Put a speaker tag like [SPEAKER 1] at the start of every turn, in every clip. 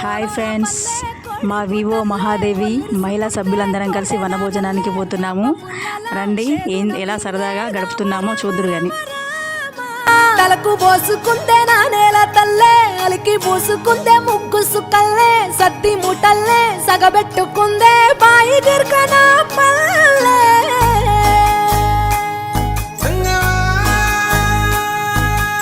[SPEAKER 1] Hi friends మా Vivo Mahadevi మహిళా సభ్యులందరం కలిసి వనభోజనానికి పోతున్నాము. రండి ఏం ఎలా సరదాగా గడుపుతున్నామో చూద్దరు కానీ
[SPEAKER 2] తలకు పోసుకుంటే నా నేల తల్లే అలికి పూసుకుందే ముగ్గు సుక్కల్లే సత్తి ముటల్లే సగబెట్టుకుందే బాయి గిర్కన పల్లే.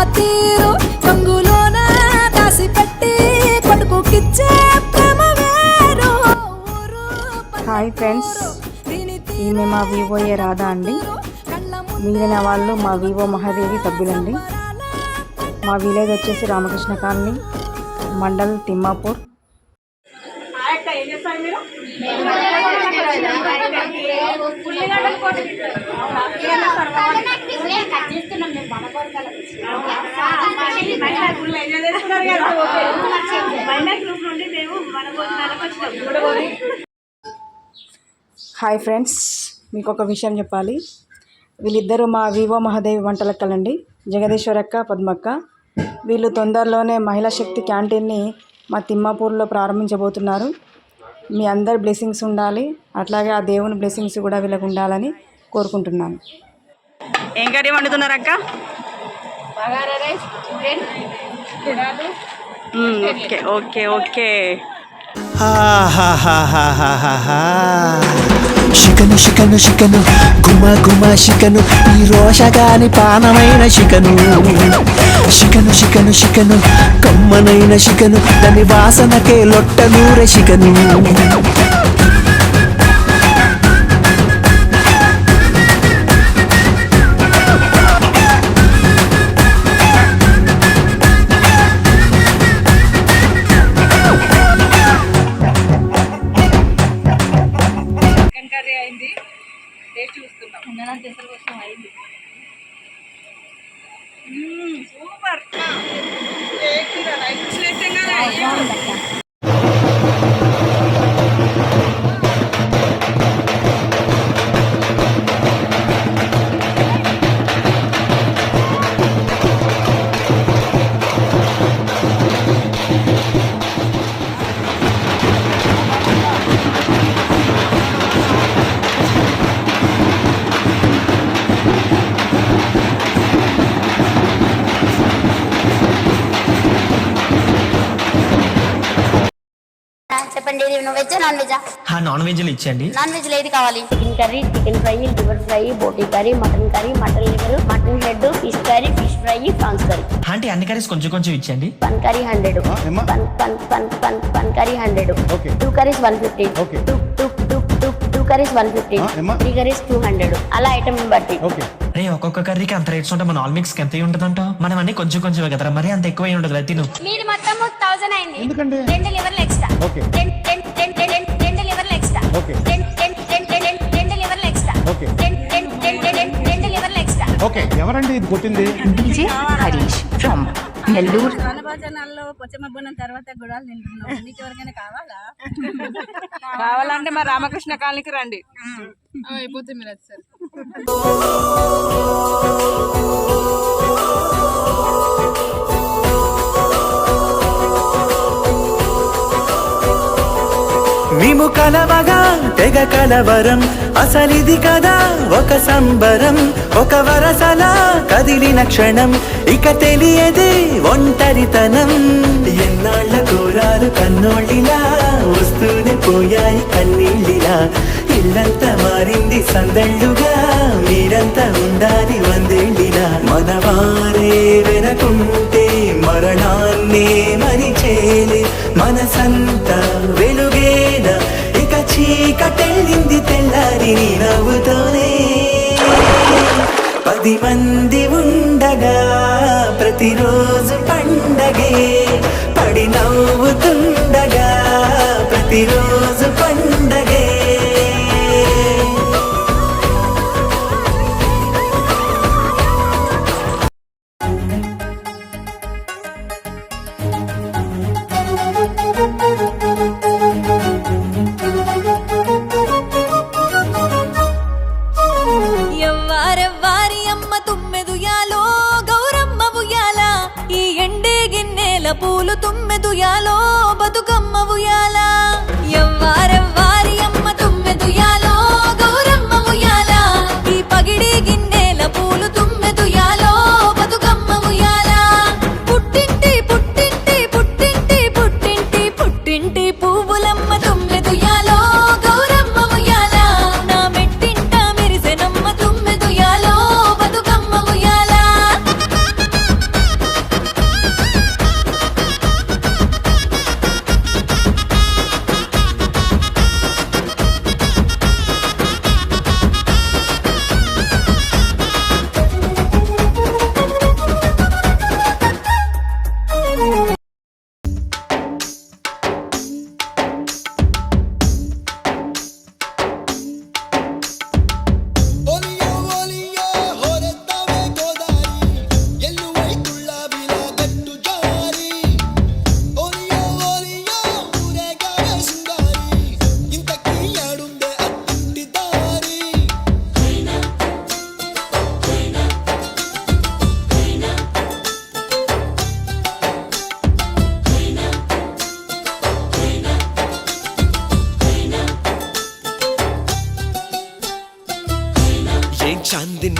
[SPEAKER 2] అమ్మ తీరు కంగులోన దాసి పెట్టి కొడుకుకిచ్చే ప్రేమ వేరు.
[SPEAKER 1] హాయ్ ఫ్రెండ్స్ ఈమె మా వివోఏ రాధా అండి. మిగిలిన వాళ్ళు మా వివో మహాదేవి సభ్యులండి మా విలేజ్ వచ్చేసి Ramakrishna colony mandal Thimmapur. Hi friends మీకు ఒక విషయం చెప్పాలి. వీళ్ళిద్దరూ మా వివో మహాదేవి వంటలక్కలండి. జగదీశ్వరక్క పద్మక్క. వీళ్ళు తొందరలోనే మహిళా శక్తి క్యాంటీన్ని మా తిమ్మాపూర్లో ప్రారంభించబోతున్నారు. మీ అందరి బ్లెస్సింగ్స్ ఉండాలి. అట్లాగే ఆ దేవుని బ్లెస్సింగ్స్ కూడా వీళ్ళకు ఉండాలని కోరుకుంటున్నాను. ఏం కర్రీ వండుతున్నారు అక్క? Okay okay okay.
[SPEAKER 3] శికను శికను శికను గుమ గుమ శికను ఈ రోషగాని పానమైన శికను శికను శికను శికను కమ్మనైన శికను దాని వాసనకే లొట్టనూరె శికను
[SPEAKER 4] చెప్పండి ఇది వెజ్ నాన్ వెజ్
[SPEAKER 3] నాన్ వెజ్లు ఇచ్చండి
[SPEAKER 4] నాన్ వెజ్ ఏది కావాలి? Chicken curry chicken fry liver fry boti curry mutton curry mutton liver mutton head fish curry fish fry prawns curry
[SPEAKER 3] aunty అన్ని కర్రీస్ కొంచెం కొంచెం ఇచ్చండి
[SPEAKER 4] పన్ కర్రీ హండ్రెడ్ పన్ పన్ పన్ పన్ పన్ curry hundred two curries one fifty two two two two two curries one fifty three curries two hundred అలా ఐటమ్ బట్టి.
[SPEAKER 3] రే ఒక్కొక్క కర్రీకి అంత రేట్స్ ఉంటే మన ఆల్ మిక్స్ ఎంత ఉంటుందంట? మనం అన్ని కొంచెం కొంచెం కదరా మరి అంత ఎక్కువ ఉండదు తిను.
[SPEAKER 4] మీది మొత్తం థౌసండ్ అయింది. రెండు లివర్లు ఎక్స్ట్రా రెండు రెండు లివర్లు ఎక్స్ట్రా రెండు లివర్లు ఎక్స్ట్రా
[SPEAKER 5] ఓకే. ఎవరండి ఇది కొట్టింది?
[SPEAKER 6] DJ Harish from
[SPEAKER 7] Nellore. Pochamma Bonam తర్వాత గుడాలు తింటున్నాం ఎవరికైనా కావాలా?
[SPEAKER 8] కావాలంటే మా రామకృష్ణ కాలనీకి రండి.
[SPEAKER 7] అయిపోతే మీరు వచ్చారు
[SPEAKER 3] మేము కలవగా తెగ కలవరం. అసలిది కదా ఒక సంబరం ఒక వరసలా కదిలిన క్షణం. ఇక తెలియదే ఒంటరితనం. ఎన్నాళ్ళ కోరాలు కన్నోళ్ళిలా వస్తూనే పోయాయి కన్నీళ్ళిలా. ఇల్లంతా మారింది సందళ్ళుగా మీరంతా ఉండాలి వందేళ్ళిలా. మనవారే వెనకుంటే మరణాన్నే మరిచేలే. మనసంత
[SPEAKER 9] పది మంది ఉండగా ప్రతిరోజు పండగే.
[SPEAKER 2] పూలు తుమ్మెదుయాలో బతుకమ్మ
[SPEAKER 9] ఉయాల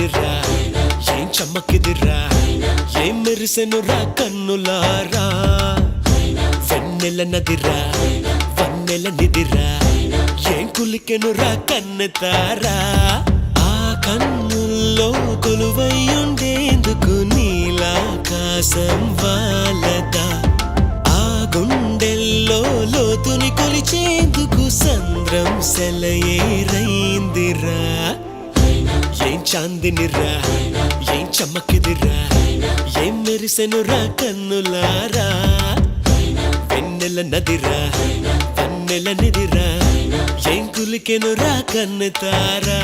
[SPEAKER 9] చాందినిరా ఏం చమ్మకిదిరా ఏం మెరిసెనురా కన్నులారా. వెన్నెల నదిరా వన్నెల నిదిరా ఏం కులికెనురా కన్నెతారా ఆ కన్నుల్లో కొలువై ఉండేందుకు నీలాకాశం వాళ్ళదా ఆ గుండెల్లో లోతుని కొలిచేందుకు సంద్రం సెలయేరైందిరా. చాందినిరా ఏం చమ్మకిదిరా ఏం మెరిసెనురా కన్నులారా? వెన్నెల నదిరా వెన్నెల నిదిరా ఏం కులికెనురా కన్నుతారా?